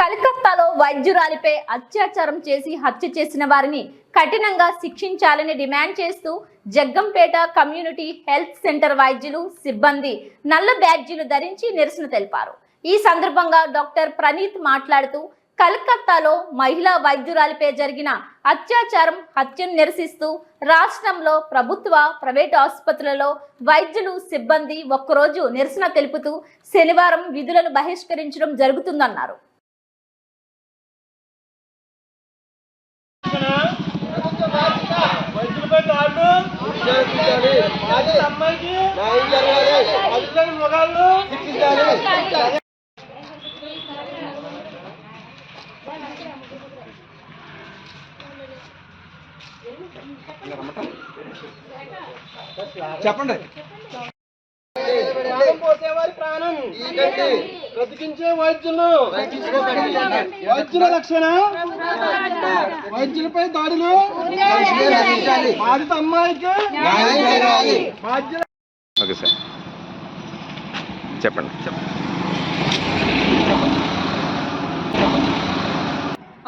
కలకత్తాలో వైద్యురాలిపై అత్యాచారం చేసి హత్య చేసిన వారిని కఠినంగా శిక్షించాలని డిమాండ్ చేస్తూ జగ్గంపేట కమ్యూనిటీ హెల్త్ సెంటర్ వైద్యులు సిబ్బంది నల్ల బ్యాడ్జీలు ధరించి నిరసన తెలిపారు. ఈ సందర్భంగా డాక్టర్ ప్రణీత్ మాట్లాడుతూ కలకత్తాలో మహిళా వైద్యురాలిపై జరిగిన అత్యాచారం హత్యను నిరసిస్తూ రాష్ట్రంలో ప్రభుత్వ ప్రైవేటు ఆసుపత్రులలో వైద్యులు సిబ్బంది ఒక్కరోజు నిరసన తెలుపుతూ శనివారం విధులను బహిష్కరించడం జరుగుతుందన్నారు వైద్యులపై దాడులు బాధిత అమ్మాయికి మగాళ్ళు చెప్పండి. ప్రాణం పోసేవారి ప్రాణం బ్రతికించే వైద్యులు. వైద్యుల రక్షణ. వైద్యులపై దాడులు. బాధిత అమ్మాయికి ఓకే సార్. చెప్పండి.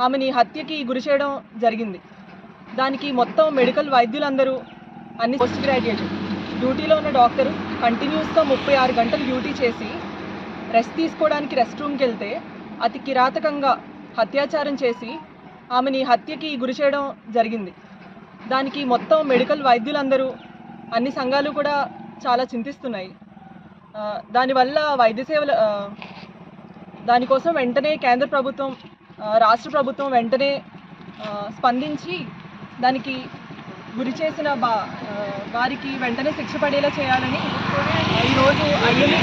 ఆమెని హత్యకి గురి చేయడం జరిగింది. దానికి మొత్తం మెడికల్ వైద్యులందరూ అన్ని పోస్ట్ గ్రాడ్యుయేట్. డ్యూటీలో ఉన్న డాక్టర్ కంటిన్యూస్గా ముప్పై ఆరు గంటలు డ్యూటీ చేసి రెస్ట్ తీసుకోవడానికి రెస్ట్ రూమ్కి వెళ్తే అతి కిరాతకంగా హత్యాచారం చేసి ఆమెని హత్యకి గురి చేయడం జరిగింది. దానికి మొత్తం మెడికల్ వైద్యులందరూ అన్ని సంఘాలు కూడా చాలా చింతిస్తున్నాయి. దానివల్ల వైద్య సేవల దానికోసం వెంటనే కేంద్ర ప్రభుత్వం రాష్ట్ర ప్రభుత్వం వెంటనే స్పందించి దానికి గురి చేసిన బా వారికి వెంటనే శిక్ష పడేలా చేయాలని ఈరోజు ఐఎంఏ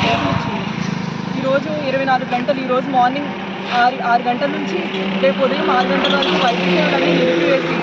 రోజు ఈరోజు ఇరవై నాలుగు గంటలు ఈరోజు మార్నింగ్ ఆరు ఆరు గంటల నుంచి రేపు ఉదయం ఆరు గంటల వరకు వైద్య నిలిపివేసి